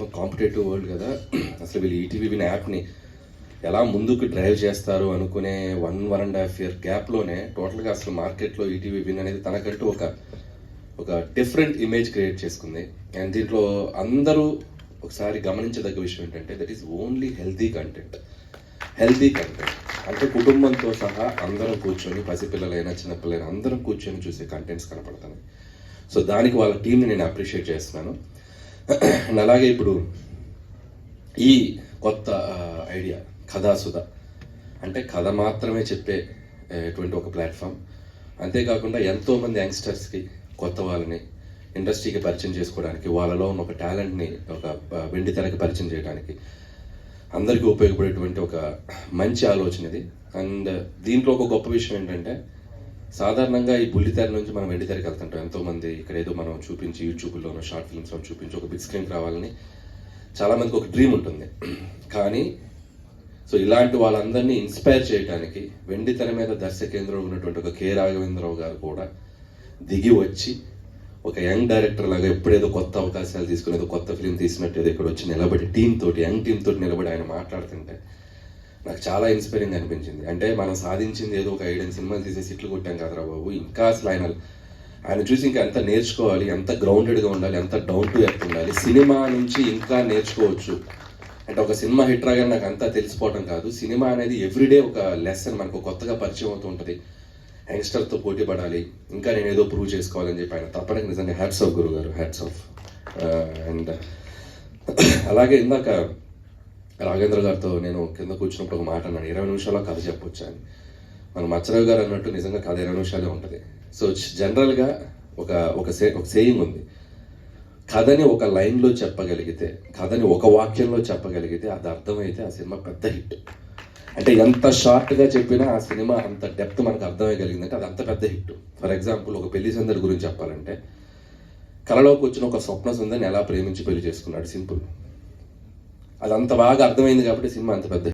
మొత్తం competitive world కదా. అసలు వీళ్ళు ఈటీవీ విన్ యాప్ని ఎలా ముందుకు డ్రైవ్ చేస్తారు అనుకునే one one and half year గ్యాప్లోనే టోటల్గా అసలు మార్కెట్లో ఈటీవీ విన్ అనేది తనకంటూ ఒక ఒక డిఫరెంట్ ఇమేజ్ క్రియేట్ చేసుకుంది. అండ్ దీంట్లో అందరూ ఒకసారి గమనించదగ్గ విషయం ఏంటంటే that is only healthy content healthy content అంటే కుటుంబంతో సహా అందరం కూర్చొని పసిపిల్లలైనా చిన్నపిల్లలైనా అందరం కూర్చొని చూసే కంటెంట్స్ కనపడుతున్నాయి సో దానికి వాళ్ళ టీంని నేను అప్రిషియేట్ చేస్తున్నాను. అలాగే ఇప్పుడు ఈ కొత్త ఐడియా కథాసుధ అంటే కథ మాత్రమే చెప్పే ఎటువంటి ఒక ప్లాట్ఫామ్. అంతేకాకుండా ఎంతోమంది యంగ్స్టర్స్కి కొత్త వాళ్ళని ఇండస్ట్రీకి పరిచయం చేసుకోవడానికి వాళ్ళలో ఉన్న ఒక టాలెంట్ని ఒక వెండి తెరకి పరిచయం చేయడానికి అందరికీ ఉపయోగపడేటువంటి ఒక మంచి ఆలోచన ఇది అండ్ దీంట్లో ఒక గొప్ప విషయం ఏంటంటే సాధారణంగా ఈ బుల్లితెర నుంచి మనం వెండితెరకి వెళ్తుంటాం. ఎంతోమంది ఇక్కడ ఏదో మనం చూపించి యూట్యూబ్లోనో షార్ట్ ఫిల్మ్స్లో చూపించి ఒక బిగ్ స్క్రీన్కి రావాలని చాలామందికి ఒక డ్రీమ్ ఉంటుంది. కానీ సో ఇలాంటి వాళ్ళందరినీ ఇన్స్పైర్ చేయడానికి వెండితెర మీద దర్శకేంద్రం ఉన్నటువంటి ఒక కె రాఘవేంద్రరావు గారు కూడా దిగి వచ్చి ఒక యంగ్ డైరెక్టర్ లాగా ఎప్పుడేదో కొత్త అవకాశాలు తీసుకునేదో కొత్త ఫిలిం తీసినట్టు ఏదో ఇక్కడ వచ్చి నిలబడి టీం తోటి యంగ్ టీం తోటి నిలబడి ఆయన మాట్లాడుతుంటే నాకు చాలా ఇన్స్పైరింగ్ అనిపించింది. అంటే మనం సాధించింది ఏదో ఒక ఐడెన్ సినిమాలు తీసేసి ఇట్లు కొట్టాం కదరా బాబు. ఇంకా అసలు ఆయన ఆయన చూసి ఇంకా ఎంత నేర్చుకోవాలి ఎంత గ్రౌండెడ్గా ఉండాలి ఎంత డౌన్ టు ఎర్త్ ఉండాలి. సినిమా నుంచి ఇంకా నేర్చుకోవచ్చు. అంటే ఒక సినిమా హిట్ రాగానే నాకు అంతా తెలిసిపోవటం కాదు. సినిమా అనేది ఎవ్రీడే ఒక లెసన్ మనకు కొత్తగా పరిచయం అవుతూ ఉంటుంది. యంగ్స్టర్తో పోటీ పడాలి. ఇంకా నేను ఏదో ప్రూవ్ చేసుకోవాలని చెప్పి ఆయన తప్పడానికి నిజంగా హ్యాట్స్ ఆఫ్ గురుగారు హ్యాట్స్ ఆఫ్ అండ్ అలాగే ఇందాక రాఘేంద్ర గారితో నేను కింద కూర్చున్నప్పుడు ఒక మాట అన్నాను. ఇరవై నిమిషాల్లో కథ చెప్పొచ్చు అని. మన మచ్చరావు గారు అన్నట్టు నిజంగా కథ ఇరవై నిమిషాలే ఉంటుంది. సో జనరల్గా ఒక ఒక సే ఒక సేయింగ్ ఉంది. కథని ఒక లైన్లో చెప్పగలిగితే కథని ఒక వాక్యంలో చెప్పగలిగితే అది అర్థమైతే ఆ సినిమా పెద్ద హిట్. అంటే ఎంత షార్ట్గా చెప్పినా ఆ సినిమా అంత డెప్త్ మనకు అర్థమయ్యగలిగిందంటే అది అంత పెద్ద హిట్. ఫర్ ఎగ్జాంపుల్ ఒక పెళ్ళి సందడి గురించి చెప్పాలంటే కళలోకి వచ్చిన ఒక స్వప్న సుందరిని ఎలా ప్రేమించి పెళ్ళి చేసుకున్నాడు? సింపుల్. అది అంత బాగా అర్థమైంది కాబట్టి సినిమా అంత పెద్ద